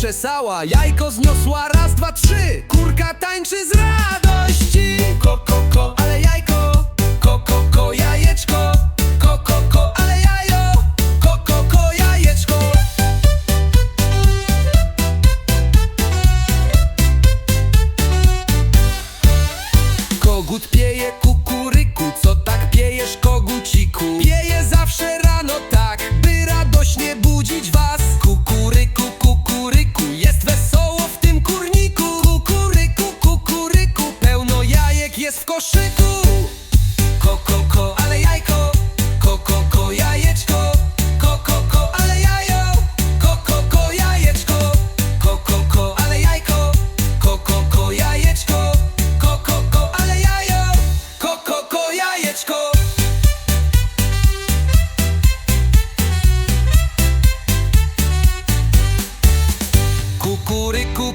zakrzesała Jajko zniosła. Raz, dwa, trzy. Kurka tańczy z radości. Ko, ko, ko, ale jajko. Ko, ko, ko, jajeczko. Ko, ko, ko, ale jajo. Ko, ko, ko, jajeczko. Kogut pieje kukuryku, co tak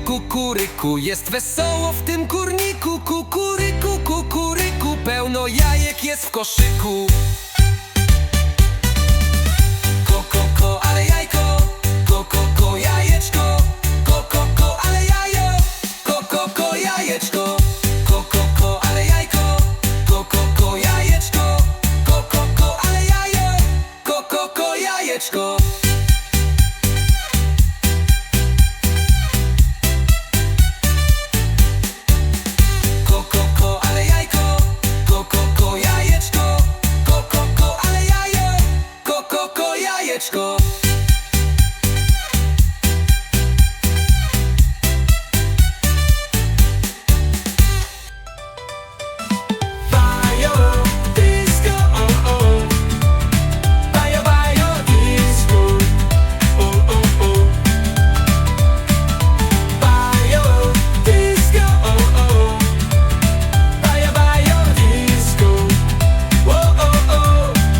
kukuryku Jest wesoło w tym kurniku. Kukuryku, kukuryku Pełno jajek jest w koszyku. Ko, ale jajko. Ko, jajeczko. Ko, ale jajo. Ko, jajeczko. Ko, ale jajko. Ko, jajeczko. Ko, ale jajo. Ko, jajeczko. Let's go.